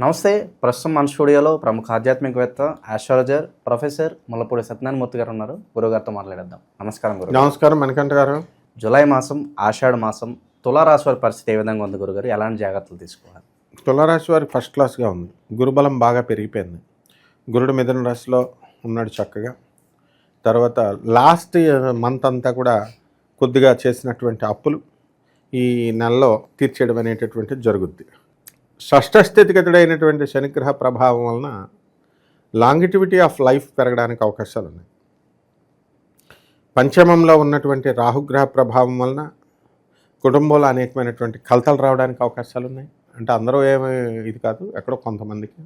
నమస్తే ప్రస్తుతం మన స్టూడియోలో ప్రముఖ ఆధ్యాత్మికవేత్త ఆస్ట్రాలజర్ ప్రొఫెసర్ ముల్లపూడి సత్యనారాయణమూర్తి గారు ఉన్నారు. గురుగారితో మాట్లాడేద్దాం. నమస్కారం గురు. నమస్కారం మణికంఠ గారు. జూలై మాసం ఆషాఢ మాసం తులారాశి వారి పరిస్థితి ఏ విధంగా ఉంది గురుగారు ఎలాంటి జాగ్రత్తలు తీసుకోవాలి? తులారాశి వారికి ఫస్ట్ క్లాస్గా ఉంది. గురుబలం బాగా పెరిగిపోయింది. గురుడు మిథున రాశిలో ఉన్నాడు చక్కగా. తర్వాత లాస్ట్ మంత్ అంతా కూడా కొద్దిగా చేసినటువంటి అప్పులు ఈ నెలలో తీర్చేయడం అనేటటువంటిది జరుగుద్ది. షష్ఠస్థితిగతుడైనటువంటి శనిగ్రహ ప్రభావం వలన లాంగిటివిటీ ఆఫ్ లైఫ్ పెరగడానికి అవకాశాలు ఉన్నాయి పంచమంలో ఉన్నటువంటి రాహుగ్రహ ప్రభావం వలన కుటుంబంలో అనేకమైనటువంటి కలతలు రావడానికి అవకాశాలు ఉన్నాయి అంటే అందరూ ఏమి ఇది కాదు ఎక్కడో కొంతమందికి.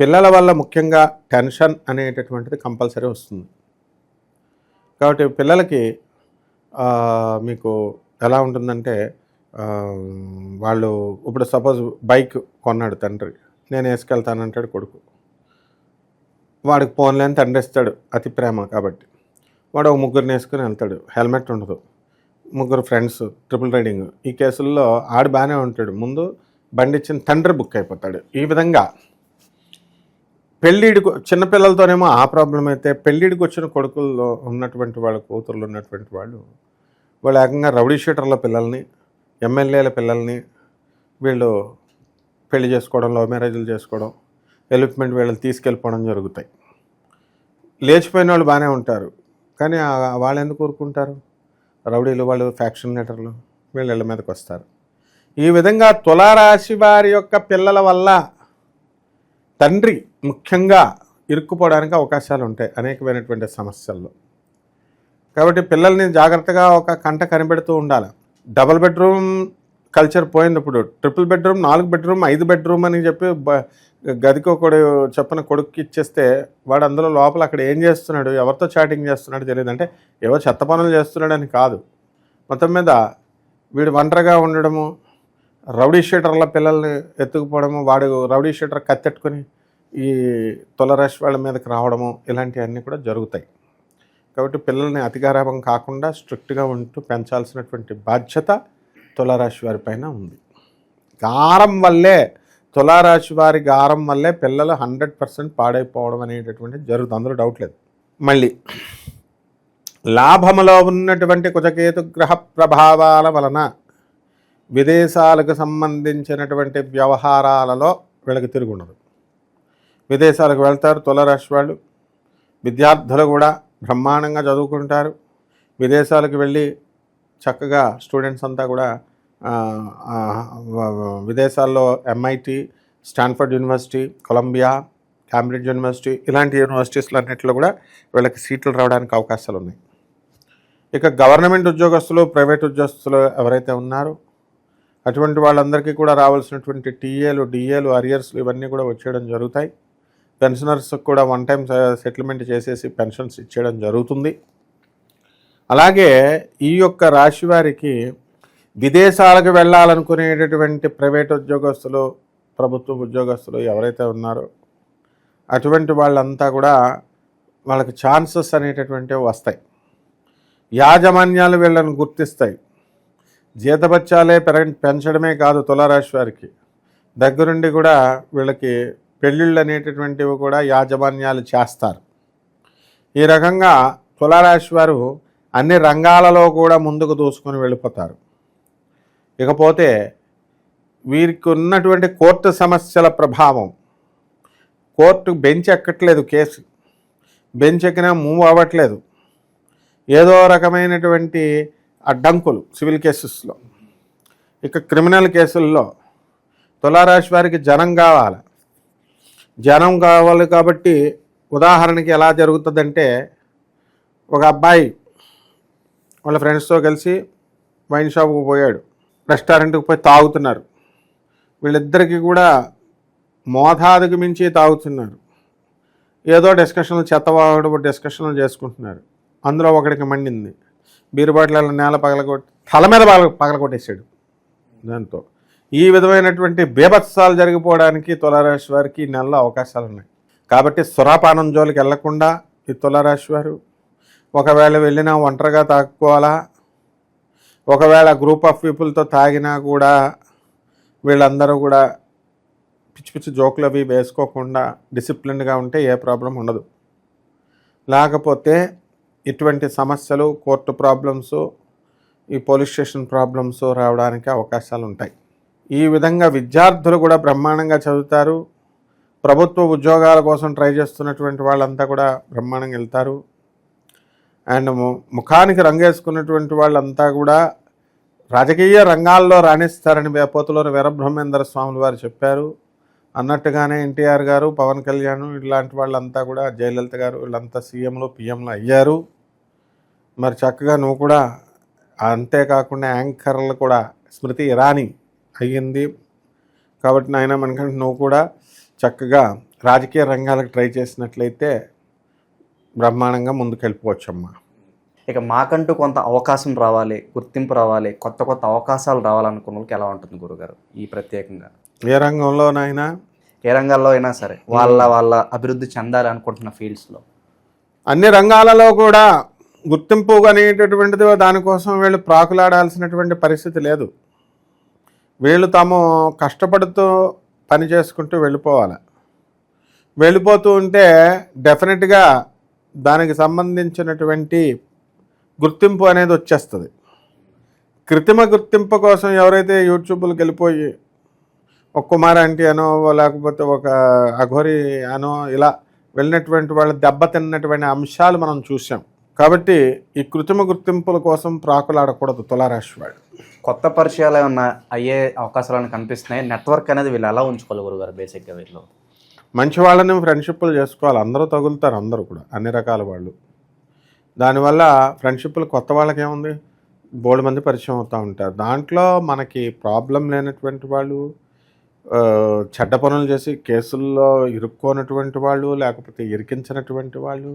పిల్లల వల్ల ముఖ్యంగా టెన్షన్ అనేటటువంటిది కంపల్సరీ వస్తుంది. కాబట్టి పిల్లలకి మీకు ఎలా ఉంటుందంటే వాళ్ళు ఇప్పుడు సపోజ్ బైక్ కొన్నాడు తండ్రి నేను వేసుకెళ్తానంటాడు కొడుకు. వాడికి ఫోన్లేని తండ్రి ఇస్తాడు అతి ప్రేమ కాబట్టి. వాడు ఒక ముగ్గురిని వేసుకుని వెళ్తాడు హెల్మెట్ ఉండదు. ముగ్గురు ఫ్రెండ్స్ ట్రిపుల్ రైడింగ్. ఈ కేసుల్లో ఆడు బాగానే ఉంటాడు. ముందు బండి ఇచ్చిన తండ్రి బుక్ అయిపోతాడు. ఈ విధంగా పెళ్ళిడికి చిన్నపిల్లలతోనేమో ఆ ప్రాబ్లం అయితే పెళ్ళిడికి వచ్చిన కొడుకుల్లో ఉన్నటువంటి వాళ్ళ కూతుర్లు ఉన్నటువంటి వాళ్ళు వాళ్ళు ఏకంగా రౌడీ షీటర్ల పిల్లల్ని ఎమ్మెల్యేల పిల్లల్ని వీళ్ళు పెళ్ళి చేసుకోవడం లవ్ మ్యారేజ్లు చేసుకోవడం ఎలిప్మెంట్ వీళ్ళని తీసుకెళ్ళిపోవడం జరుగుతాయి. లేచిపోయిన వాళ్ళు బాగానే ఉంటారు. కానీ వాళ్ళు ఎందుకు ఊరుకుంటారు? రౌడీలు వాళ్ళు ఫ్యాక్షన్ లీడర్లు వీళ్ళ ఇళ్ళ మీదకి వస్తారు. ఈ విధంగా తులారాశి వారి యొక్క పిల్లల వల్ల తండ్రి ముఖ్యంగా ఇరుక్కుపోవడానికి అవకాశాలు ఉంటాయి అనేకమైనటువంటి సమస్యల్లో. కాబట్టి పిల్లల్ని జాగ్రత్తగా ఒక కంట కనిపెడుతూ ఉండాలి. డబుల్ బెడ్రూమ్ కల్చర్ పోయింది ఇప్పుడు ట్రిపుల్ బెడ్రూమ్ నాలుగు బెడ్రూమ్ ఐదు బెడ్రూమ్ అని చెప్పి బ- గదికి ఒకడు చెప్పిన కొడుకు ఇచ్చేస్తే వాడు అందులో లోపల అక్కడ ఏం చేస్తున్నాడు ఎవరితో చాటింగ్ చేస్తున్నాడు తెలియదు. అంటే ఏవో చెత్త పనులు చేస్తున్నాడని కాదు. మొత్తం మీద వీడు ఒంటరిగా ఉండడము రౌడీ షీటర్ల పిల్లల్ని ఎత్తుకుపోవడము వాడు రౌడీ షీటర్ కత్తెట్టుకొని ఈ తొలరష్ వాళ్ళ మీదకి రావడము ఇలాంటివన్నీ కూడా జరుగుతాయి. కాబట్టి పిల్లల్ని అతిగారాభం కాకుండా స్ట్రిక్ట్గా ఉంటూ పెంచాల్సినటువంటి బాధ్యత తులారాశి వారి పైన ఉంది. గారం వల్లే తులారాశి వారి గారం వల్లే పిల్లలు హండ్రెడ్ పర్సెంట్ పాడైపోవడం అనేటటువంటిది జరుగుతుంది. అందులో డౌట్ లేదు. మళ్ళీ లాభములో ఉన్నటువంటి కుజకేతు గ్రహ ప్రభావాల వలన విదేశాలకు సంబంధించినటువంటి వ్యవహారాలలో వీళ్ళకి తిరుగుండదు. విదేశాలకు వెళ్తారు తులరాశి వాళ్ళు. విద్యార్థులు కూడా బ్రహ్మాండంగా చదువుకుంటారు. విదేశాలకు వెళ్ళి చక్కగా స్టూడెంట్స్ అంతా కూడా విదేశాల్లో MIT Stanford university Columbia Cambridge university ఇలాంటి యూనివర్సిటీస్లో అన్నింటిలో కూడా వీళ్ళకి సీట్లు రావడానికి అవకాశాలు ఉన్నాయి ఇక గవర్నమెంట్ ఉద్యోగస్తులు ప్రైవేట్ ఉద్యోగస్తులు ఎవరైతే ఉన్నారో అటువంటి వాళ్ళందరికీ కూడా రావాల్సినటువంటి టీఏలు డిఏలు అరియర్స్లు ఇవన్నీ కూడా వచ్చేయడం జరుగుతాయి. పెన్షనర్స్ కూడా వన్ టైం సెటిల్మెంట్ చేసేసి పెన్షన్స్ ఇచ్చేయడం జరుగుతుంది. అలాగే ఈ యొక్క రాశి వారికి విదేశాలకు వెళ్ళాలనుకునేటటువంటి ప్రైవేట్ ఉద్యోగస్తులు ప్రభుత్వ ఉద్యోగస్తులు ఎవరైతే ఉన్నారో అటువంటి వాళ్ళంతా కూడా వాళ్ళకి ఛాన్సెస్ అనేటటువంటివి వస్తాయి. యాజమాన్యాలు వీళ్ళని గుర్తిస్తాయి. జీతబత్యాలే పెరగ పెంచడమే కాదు తులారాశి వారికి. దగ్గరుండి కూడా వీళ్ళకి పెళ్ళిళ్ళు అనేటటువంటివి కూడా యాజమాన్యాలు చేస్తారు. ఈ రకంగా తులారాశి వారు అన్ని రంగాలలో కూడా ముందుకు దూసుకొని వెళ్ళిపోతారు. ఇకపోతే వీరికి ఉన్నటువంటి కోర్టు సమస్యల ప్రభావం. కోర్టు బెంచ్ ఎక్కట్లేదు కేసు. బెంచ్ ఎక్కినా మూవ్ అవ్వట్లేదు. ఏదో రకమైనటువంటి అడ్డంకులు సివిల్ కేసెస్లో. ఇక క్రిమినల్ కేసుల్లో తులారాశి వారికి జనం కావాలి. జనం కావాలి కాబట్టి ఉదాహరణకి ఎలా జరుగుతుందంటే ఒక అబ్బాయి వాళ్ళ ఫ్రెండ్స్తో కలిసి వైన్ షాప్కి పోయాడు. రెస్టారెంట్కి పోయి తాగుతున్నారు. వీళ్ళిద్దరికీ కూడా మోతాదుకు మించి తాగుతున్నారు. ఏదో డిస్కషన్లు చెత్తవాడు డిస్కషన్లు చేసుకుంటున్నారు. అందులో ఒకడికి మండింది. బీరు బాటిల నేల పగలగొట్టి తల మీద పగల పగలగొట్టేశాడు. దాంతో ఈ విధమైనటువంటి బీభత్సాలు జరిగిపోవడానికి తులారాశి వారికి నెలలో అవకాశాలు ఉన్నాయి. కాబట్టి సురాపానం జోలికి వెళ్ళకుండా ఈ తులారాశి వారు ఒకవేళ వెళ్ళినా ఒంటరిగా తాక్కోవాలా? ఒకవేళ గ్రూప్ ఆఫ్ పీపుల్తో తాగినా కూడా వీళ్ళందరూ కూడా పిచ్చి పిచ్చి జోకులు అవి వేసుకోకుండా డిసిప్లిన్గా ఉంటే ఏ ప్రాబ్లం ఉండదు. లేకపోతే ఇటువంటి సమస్యలు కోర్టు ప్రాబ్లమ్స్ ఈ పోలీస్ స్టేషన్ ప్రాబ్లమ్స్ రావడానికి అవకాశాలు ఉంటాయి. ఈ విధంగా విద్యార్థులు కూడా బ్రహ్మాండంగా చదువుతారు. ప్రభుత్వ ఉద్యోగాల కోసం ట్రై చేస్తున్నటువంటి వాళ్ళంతా కూడా బ్రహ్మాండంగా వెళ్తారు. అండ్ ముఖానికి రంగేసుకున్నటువంటి వాళ్ళంతా కూడా రాజకీయ రంగాల్లో రాణిస్తారని పోతులోని పోతులూరి వీరబ్రహ్మేంద్ర స్వాములు వారు చెప్పారు. అన్నట్టుగానే ఎన్టీఆర్ గారు పవన్ కళ్యాణ్ ఇలాంటి వాళ్ళంతా కూడా జయలలిత గారు వీళ్ళంతా సీఎంలు పిఎంలు అయ్యారు. మరి చక్కగా నువ్వు కూడా అంతేకాకుండా యాంకర్లు కూడా స్మృతి ఇరానీ అయ్యింది. కాబట్టి నాయన మనకంటే నువ్వు కూడా చక్కగా రాజకీయ రంగాలకు ట్రై చేసినట్లయితే బ్రహ్మాండంగా ముందుకెళ్ళిపోవచ్చమ్మా. ఇక మాకంటూ కొంత అవకాశం రావాలి గుర్తింపు రావాలి కొత్త కొత్త అవకాశాలు రావాలనుకున్న వాళ్ళకి ఎలా ఉంటుంది గురుగారు ఈ ప్రత్యేకంగా? ఏ రంగంలోనైనా ఏ రంగాల్లో అయినా సరే వాళ్ళ వాళ్ళ అభివృద్ధి చెందాలి అనుకుంటున్న ఫీల్డ్స్లో. అన్ని రంగాలలో కూడా గుర్తింపు అనేటటువంటిది దానికోసం వీళ్ళు ప్రాకులాడాల్సినటువంటి పరిస్థితి లేదు. వీళ్ళు తాము కష్టపడుతూ పని చేసుకుంటూ వెళ్ళిపోవాలి. వెళ్ళిపోతూ ఉంటే డెఫినెట్గా దానికి సంబంధించినటువంటి గుర్తింపు అనేది వచ్చేస్తుంది. కృత్రిమ గుర్తింపు కోసం ఎవరైతే యూట్యూబ్లకు వెళ్ళిపోయి ఒక కుమార్ అంటే అనో లేకపోతే ఒక అఘోరి అనో ఇలా వెళ్ళినటువంటి వాళ్ళు దెబ్బతిన్నటువంటి అంశాలు మనం చూసాం కాబట్టి ఈ కృత్రిమ గుర్తింపుల కోసం ప్రాకులాడకూడదు తులారాశి వాళ్ళు. కొత్త పరిచయాలు ఏమన్నా అయ్యే అవకాశాలు కనిపిస్తున్నాయి? నెట్వర్క్ అనేది వీళ్ళు ఎలా ఉంచుకోవాలి గురుగారు బేసిక్గా వీళ్ళు? మంచి వాళ్ళని ఫ్రెండ్షిప్లు చేసుకోవాలి. అందరూ తగులుతారు అందరూ కూడా. అన్ని రకాల వాళ్ళు. దానివల్ల ఫ్రెండ్షిప్లు కొత్త వాళ్ళకి ఏముంది? బోల్డ్ మంది పరిచయం అవుతూ ఉంటారు. దాంట్లో మనకి ప్రాబ్లం లేనటువంటి వాళ్ళు చెడ్డ పనులు చేసి కేసుల్లో ఇరుక్కోనటువంటి వాళ్ళు లేకపోతే ఇరికించినటువంటి వాళ్ళు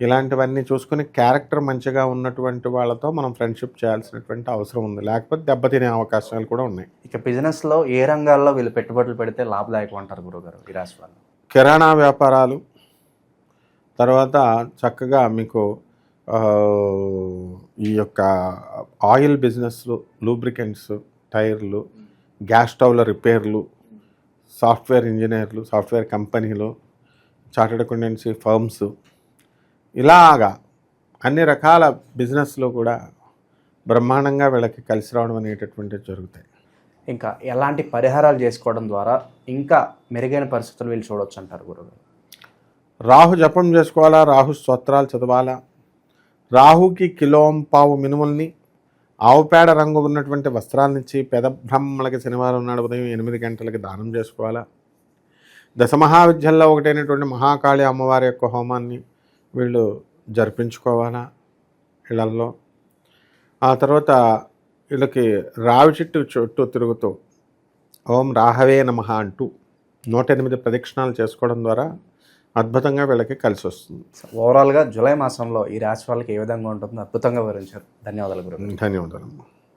ఇలాంటివన్నీ చూసుకుని క్యారెక్టర్ మంచిగా ఉన్నటువంటి వాళ్ళతో మనం ఫ్రెండ్షిప్ చేయాల్సినటువంటి అవసరం ఉంది. లేకపోతే దెబ్బతినే అవకాశాలు కూడా ఉన్నాయి. ఇక బిజినెస్లో ఏ రంగాల్లో వీళ్ళు పెట్టుబడులు పెడితే లాభదాయకం అంటారు గురుగారు ఈ రాశి వాళ్ళు? కిరాణా వ్యాపారాలు తర్వాత చక్కగా మీకు ఈ యొక్క ఆయిల్ బిజినెస్లు లూబ్రికెంట్స్ టైర్లు గ్యాస్ స్టవ్ల రిపేర్లు సాఫ్ట్వేర్ ఇంజనీర్లు సాఫ్ట్వేర్ కంపెనీలు చార్టెడ్ అకౌంటెన్సీ ఫర్మ్స్ ఇలాగా అన్ని రకాల బిజినెస్లు కూడా బ్రహ్మాండంగా వీళ్ళకి కలిసి రావడం అనేటటువంటివి జరుగుతాయి. ఇంకా ఎలాంటి పరిహారాలు చేసుకోవడం ద్వారా ఇంకా మెరుగైన పరిస్థితులు వీళ్ళు చూడొచ్చు అంటారు గురుగారు రాహు జపం చేసుకోవాలా? రాహు స్తోత్రాలు చదవాలా? రాహుకి కిలోం పావు మినుముల్ని ఆవు పేడ రంగు ఉన్నటువంటి వస్త్రాలనిచ్చి పెద బ్రహ్మలకి శనివారం నాడు ఉదయం ఎనిమిది గంటలకి దానం చేసుకోవాలా? దశమహావిద్యల్లో ఒకటైనటువంటి మహాకాళి అమ్మవారి యొక్క హోమాన్ని వీళ్ళు జరిపించుకోవాలా ఇళ్ళల్లో? ఆ తర్వాత వీళ్ళకి రావి చెట్టు చుట్టూ తిరుగుతూ ఓం రాహవే నమః అంటూ నూట ఎనిమిది ప్రదక్షిణాలు చేసుకోవడం ద్వారా అద్భుతంగా వీళ్ళకి కలిసి వస్తుంది. ఓవరాల్గా జూలై మాసంలో ఈ రాశి వాళ్ళకి ఏ విధంగా ఉంటుందో అద్భుతంగా వివరించారు. ధన్యవాదాలు గురుగారు. ధన్యవాదాలు.